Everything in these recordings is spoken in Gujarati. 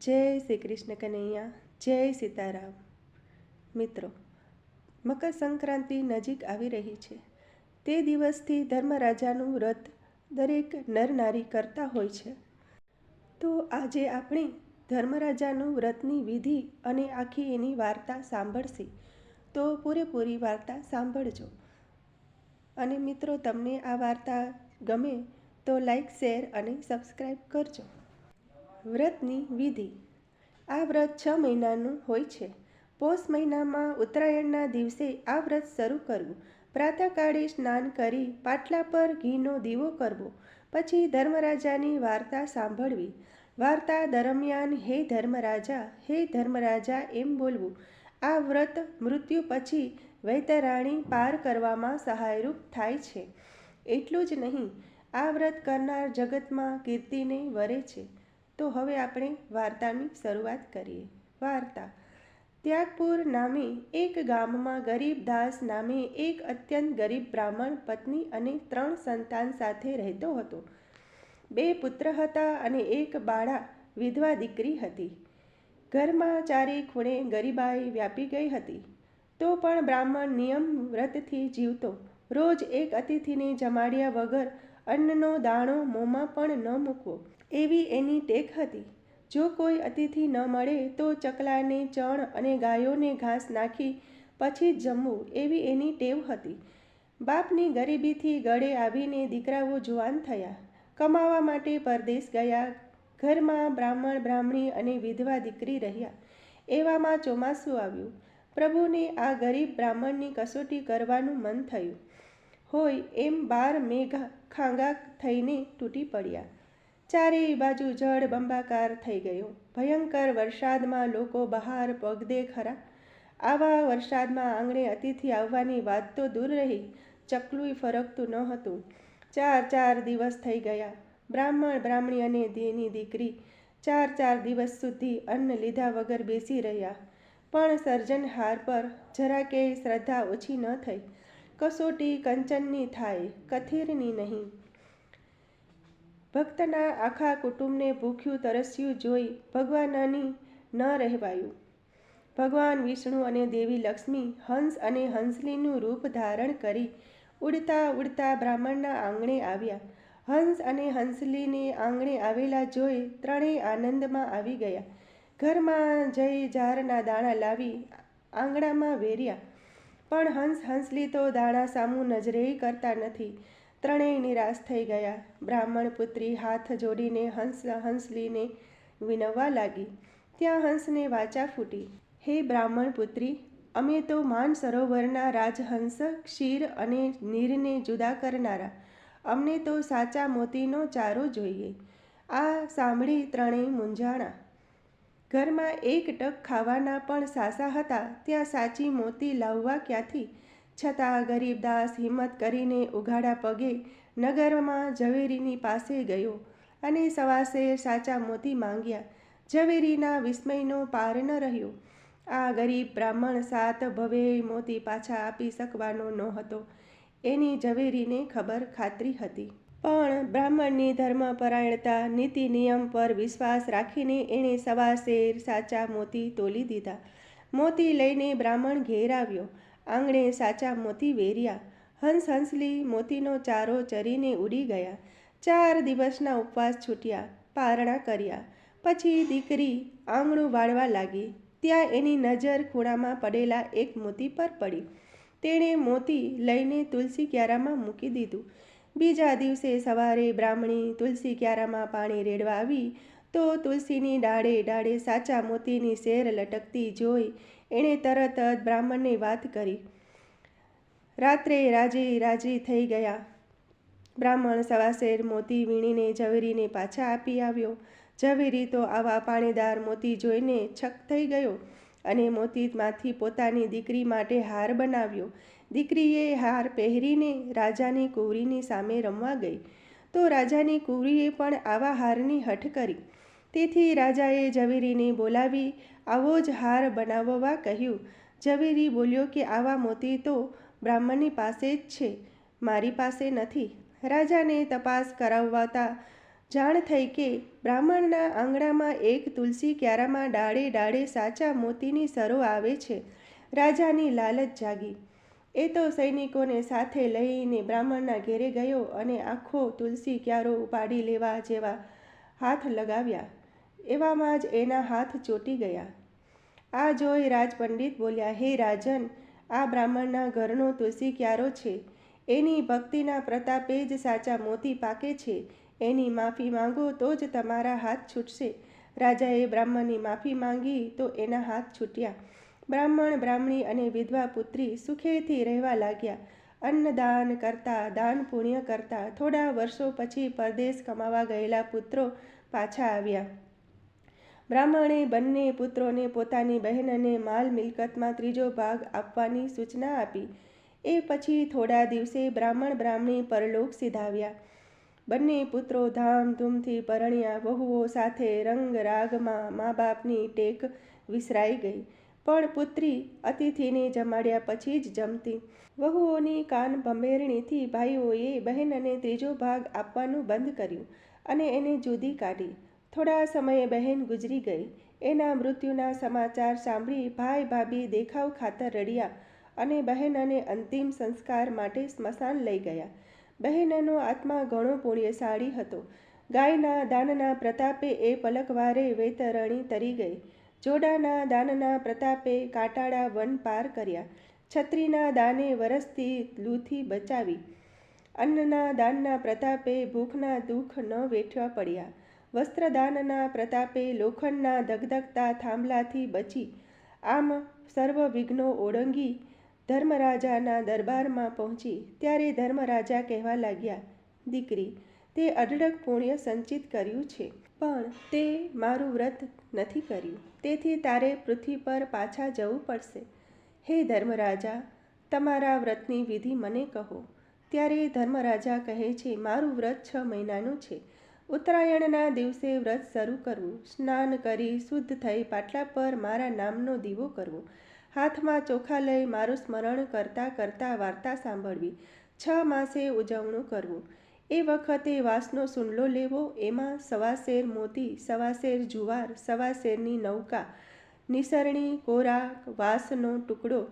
જય શ્રી કૃષ્ણ કનૈયા, જય સીતારામ. મિત્રો, મકર સંક્રાંતિ નજીક આવી રહી છે. તે દિવસથી ધર્મરાજાનું વ્રત દરેક નર નારી કરતા હોય છે. તો આજે આપણે ધર્મરાજાનું વ્રતની વિધિ અને આખી એની વાર્તા સાંભળશી. તો પૂરેપૂરી વાર્તા સાંભળજો. અને મિત્રો, તમને આ વાર્તા ગમે તો લાઈક, શેર અને સબસ્ક્રાઈબ કરજો. વ્રતની વિધિ. આ વ્રત છ મહિનાનું હોય છે. પોષ મહિનામાં ઉત્તરાયણના દિવસે આ વ્રત શરૂ કરવું. પ્રાતઃકાળે સ્નાન કરી પાટલા પર ઘીનો દીવો કરવો. પછી ધર્મરાજાની વાર્તા સાંભળવી. વાર્તા દરમિયાન, હે ધર્મરાજા હે ધર્મરાજા એમ બોલવું. આ વ્રત મૃત્યુ પછી વૈતરાણી પાર કરવામાં સહાયરૂપ થાય છે. એટલું જ નહીં, આ વ્રત કરનાર જગતમાં કીર્તિને વરે છે. તો હવે આપણે વાર્તાની શરૂઆત કરીએ. વાર્તા. ત્યાગપુર નામે એક ગામમાં ગરીબ દાસ નામે એક અત્યંત ગરીબ બ્રાહ્મણ પત્ની અને ત્રણ સંતાન સાથે રહેતો હતો. બે પુત્ર હતા અને એક બાળા વિધવા દીકરી હતી. ઘરમાં ચારે ખૂણે ગરીબાઈ વ્યાપી ગઈ હતી. તો પણ બ્રાહ્મણ નિયમ વ્રતથી જીવતો. રોજ એક અતિથિને જમાડ્યા વગર અન્નનો દાણો મોંમાં પણ ન મૂકવો. એવી એની ટેક હતી. જો કોઈ અતિથિ ન મળે તો ચકલાને ચણ અને ગાયોને ઘાસ નાખી પછી જમવું એવી એની ટેવ હતી. બાપની ગરીબીથી ગળે આવીને દીકરાઓ જુવાન થયા. કમાવા માટે પરદેશ ગયા. ઘરમાં બ્રાહ્મણ, બ્રાહ્મણી અને વિધવા દીકરી રહ્યા. એવામાં ચોમાસું આવ્યું. પ્રભુને આ ગરીબ બ્રાહ્મણની કસોટી કરવાનું મન થયું. હોય એમ બાર મેઘા ખાંગા થઈને તૂટી પડ્યા. ચારેય બાજુ જળ બંબાકાર થઈ ગયો. ભયંકર વરસાદમાં લોકો બહાર પગદે ખરા. આવા વરસાદમાં આંગણે અતિથિ આવવાની વાત તો દૂર રહી. ચકલું ફરકતું ન હતું. ચાર ચાર દિવસ થઈ ગયા. બ્રાહ્મણ, બ્રાહ્મણી અને દેની દીકરી ચાર ચાર દિવસ સુધી અન્ન લીધા વગર બેસી રહ્યા. પણ સર્જનહાર પર જરા કે શ્રદ્ધા ઓછી ન થઈ. કસોટી કંચનની થાય, કથીરની નહીં. ભક્તના આખા કુટુંબને ભૂખ્યું, તરસ્યું જોઈ ભગવાનની ન રહેવાયું. ભગવાન વિષ્ણુ અને દેવી લક્ષ્મી હંસ અને હંસલીનું રૂપ ધારણ કરી ઉડતા ઉડતા બ્રાહ્મણના આંગણે આવ્યા. હંસ અને હંસલીને આંગણે આવેલા જોઈ ત્રણેય આનંદમાં આવી ગયા. ઘરમાં જઈ ઝારના દાણા લાવી આંગણામાં વેર્યા. પણ હંસ હંસલી તો દાણા સામું નજરેય કરતા નથી. ત્રણેય નિરાશ થઈ ગયા. બ્રાહ્મણ પુત્રી હાથ જોડીને હંસ હંસલીને વિનવવા લાગી. ત્યાં હંસને વાચા ફૂટી. હે બ્રાહ્મણ પુત્રી, અમે તો માન સરોવરના રાજહંસ, ક્ષીર અને નીરને જુદા કરનારા. અમને તો સાચા મોતીનો ચારો જોઈએ. આ સાંભળી ત્રણેય મૂંઝાણા. ઘરમાં એક ટક ખાવાના પણ સાસા હતા. ત્યાં સાચી મોતી લાવવા ક્યાંથી? છતાં ગરીબદાસ હિંમત કરીને ઉઘાડા પગે નગરમાં ઝવેરીની પાસે ગયો અને સવાસે સાચા મોતી માંગ્યા. ઝવેરીના વિસ્મયનો પાર ન રહ્યો. આ ગરીબ બ્રાહ્મણ સાત ભવે મોતી પાછા આપી શકવાનો ન હતો એની ઝવેરીને ખબર ખાતરી હતી. પણ બ્રાહ્મણની ધર્મપરાયણતા, નીતિ, નિયમ પર વિશ્વાસ રાખીને એણે સવાશેર સાચા મોતી તોલી દીધા. મોતી લઈને બ્રાહ્મણ ઘેર આવ્યો. આંગણે સાચા મોતી વેર્યા. હંસ હંસલી મોતીનો ચારો ચરીને ઉડી ગયા. ચાર દિવસના ઉપવાસ છૂટ્યા, પારણા કર્યા. પછી દીકરી આંગણું વાળવા લાગી. ત્યાં એની નજર ખૂણામાં પડેલા એક મોતી પર પડી. તેણે મોતી લઈને તુલસી ક્યારામાં મૂકી દીધું. બીજા દિવસે સવારે બ્રાહ્મણી તુલસી ક્યારામાં પાણી રેડવા આવી, તો તુલસીની ડાળે ડાળે સાચા મોતીની શેર લટકતી જોઈ એણે તરત જ બ્રાહ્મણને વાત કરી. રાત્રે રાજી રાજી થઈ ગયા. બ્રાહ્મણ સવાસેર મોતી વીણીને ઝવેરીને પાછા આપી આવ્યો. ઝવેરી તો આવા પાણીદાર મોતી જોઈને છક થઈ ગયો અને મોતીમાંથી પોતાની દીકરી માટે હાર બનાવ્યો. દીકરીએ હાર પહેરીને રાજાની કુંવરીની સામે રમવા ગઈ. તો રાજાની કુંવરીએ પણ આવા હારની હઠ કરી. તેથી રાજાએ ઝવેરીને બોલાવી આવો જ હાર બનાવવા કહ્યું. ઝવેરી બોલ્યો કે આવા મોતી તો બ્રાહ્મણની પાસે જ છે, મારી પાસે નથી. રાજાને તપાસ કરાવવાતા જાણ થઈ કે બ્રાહ્મણના આંગણામાં એક તુલસી ક્યારામાં ડાળે ડાળે સાચા મોતીની સરો આવે છે. રાજાની લાલચ જાગી. એ તો સૈનિકોને સાથે લઈને બ્રાહ્મણના ઘેરે ગયો અને આખો તુલસી ક્યારો ઉપાડી લેવા જેવા હાથ લગાવ્યા. એવામાં જ એના હાથ ચોટી ગયા. આ જોઈ રાજપંડિત બોલ્યા, હે રાજન, આ બ્રાહ્મણના ઘરનો તુલસી ક્યારો છે? એની ભક્તિના પ્રતાપે જ સાચા મોતી પાકે છે? એની માફી માંગો તો જ તમારા હાથ છૂટશે. રાજાએ બ્રાહ્મણની માફી માંગી તો એના હાથ છૂટ્યા. બ્રાહ્મણ, બ્રાહ્મણી અને વિધવા પુત્રી સુખેથી રહેવા લાગ્યા. અન્નદાન કરતા, દાન પુણ્ય કરતા થોડા વર્ષો પછી પરદેશ કમાવા ગયેલા પુત્રો પાછા આવ્યા. બ્રાહ્મણે બંને પુત્રોને પોતાની બહેનને માલ મિલકતમાં ત્રીજો ભાગ આપવાની સૂચના આપી. એ પછી થોડા દિવસે બ્રાહ્મણ બ્રાહ્મણી પરલોક સિધાવ્યા. બંને પુત્રો ધામધૂમથી પરણ્યા. વહુઓ સાથે રંગ રાગમાં મા બાપની ટેક વિસરાઈ ગઈ. પણ પુત્રી અતિથિને જમાડ્યા પછી જ જમતી. વહુઓની કાન ભંભેરણીથી ભાઈઓએ બહેનને ત્રીજો ભાગ આપવાનું બંધ કર્યું અને એને જુદી કાઢી. થોડા સમયે બહેન ગુજરી ગઈ. એના મૃત્યુના સમાચાર સાંભળી ભાઈ ભાભી દેખાવ ખાતર રડ્યા અને બહેનને અંતિમ સંસ્કાર માટે સ્મશાન લઈ ગયા. બહેનનો આત્મા ઘણો પુણ્યશાળી હતો. ગાયના દાનના પ્રતાપે એ પલકવારે વેતરણી તરી ગઈ. જોડાના દાનના પ્રતાપે કાટાળા વન પાર કર્યા. છત્રીના દાને વરસતી લૂથી બચાવી. અન્નના દાનના પ્રતાપે ભૂખના દુઃખ ન વેઠવા પડ્યા. વસ્ત્રદાનના પ્રતાપે લોખંડના ધગધગતા થાંભલાથી બચી આમ સર્વ વિઘ્નો ઓળંગી ધર્મરાજાના દરબારમાં પહોંચી. ત્યારે ધર્મરાજા કહેવા લાગ્યા, દીકરી, તે અઢળક પુણ્ય સંચિત કર્યું છે, પણ તે મારું વ્રત નથી કર્યું. તેથી તારે પૃથ્વી પર પાછા જવું પડશે. હે ધર્મરાજા, તમારા વ્રતની વિધિ મને કહો. ત્યારે ધર્મરાજા કહે છે, મારું વ્રત છ મહિનાનું છે. ઉત્તરાયણના દિવસે વ્રત શરૂ કરવું, સ્નાન કરી શુદ્ધ થઈ પાટલા પર મારા નામનો દીવો કરવો. હાથમાં ચોખા લઈ મારું સ્મરણ કરતાં કરતાં વાર્તા સાંભળવી, છ માસે ઉજવણું કરવું. એ વખતે વાસનો સુંડલો લેવો, એમાં સવાસેર મોતી, સવાસેર જુવાર, સવાસેરની નૌકા, નિસરણી કોરાક વાસનો ટુકડો,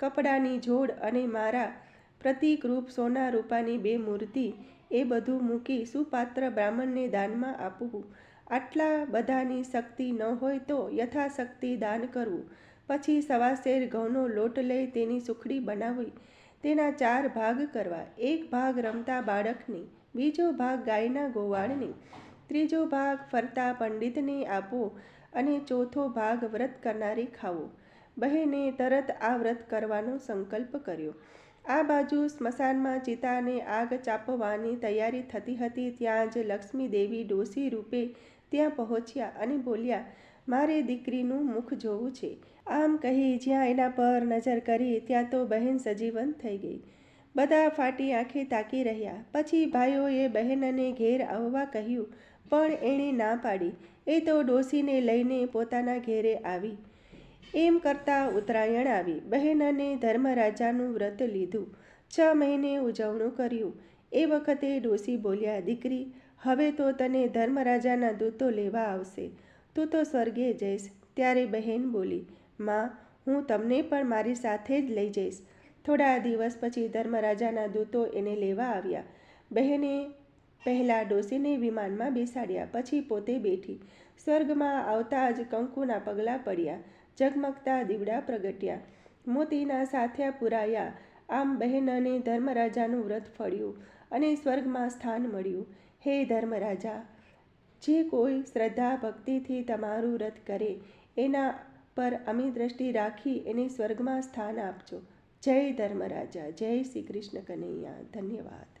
કપડાની જોડ અને મારા પ્રતિકરૂપ સોના રૂપાની બે મૂર્તિ એ બધું મૂકી સુપાત્ર બ્રાહ્મણને દાનમાં આપવું. આટલા બધાની શક્તિ ન હોય તો યથાશક્તિ દાન કરવું. પછી સવાશેર ઘઉંનો લોટ લઈ તેની સુખડી બનાવવી તેના ચાર ભાગ કરવા. એક ભાગ રમતા બાળકને, બીજો ભાગ ગાયના ગોવાળને, ત્રીજો ભાગ ફરતા પંડિતને આપવો અને ચોથો ભાગ વ્રત કરનારી ખાવો. બહેને તરત આ વ્રત કરવાનો સંકલ્પ કર્યો. આ બાજુ સ્મશાનમાં ચિતાને આગ ચાપવાની તૈયારી થતી હતી ત્યાં જ લક્ષ્મી દેવી ડોસી રૂપે ત્યાં પહોંચ્યા અને બોલ્યા, મારે દીકરીનું મુખ જોવું છે. આમ કહી જ્યાં એના પર નજર કરી ત્યાં તો બહેન સજીવન થઈ ગઈ. બધા ફાટી આંખે તાકી રહ્યા. પછી ભાઈઓએ બહેનને ઘેર આવવા કહ્યું, પણ એણે ના પાડી. એ તો ડોસીને લઈને પોતાના ઘેરે આવી. એમ કરતાં ઉત્તરાયણ આવી. બહેનને ધર્મરાજાનું વ્રત લીધું. છ મહિને ઉજવણું કર્યું. એ વખતે ડોસી બોલ્યા, દીકરી, હવે તો તને ધર્મરાજાના દૂતો લેવા આવશે. તું તો સ્વર્ગે જઈશ. ત્યારે બહેન બોલી, માં, હું તમને પણ મારી સાથે જ લઈ જઈશ. થોડા દિવસ પછી ધર્મરાજાના દૂતો એને લેવા આવ્યા. બહેને પહેલાં ડોસીને વિમાનમાં બેસાડ્યા, પછી પોતે બેઠી. સ્વર્ગમાં આવતા જ કંકુના પગલાં પડ્યા. ઝગમગતા દીવડા પ્રગટ્યા. મોતીના સાથિયા પુરાયા. આમ બહેનને ધર્મરાજાનું વ્રત ફળ્યું અને સ્વર્ગમાં સ્થાન મળ્યું. હે ધર્મરાજા, જે કોઈ શ્રદ્ધા ભક્તિથી તમારું વ્રત કરે, એના પર અમી દ્રષ્ટિ રાખી એને સ્વર્ગમાં સ્થાન આપજો. જય ધર્મરાજા, જય શ્રી કૃષ્ણ કનૈયા. ધન્યવાદ.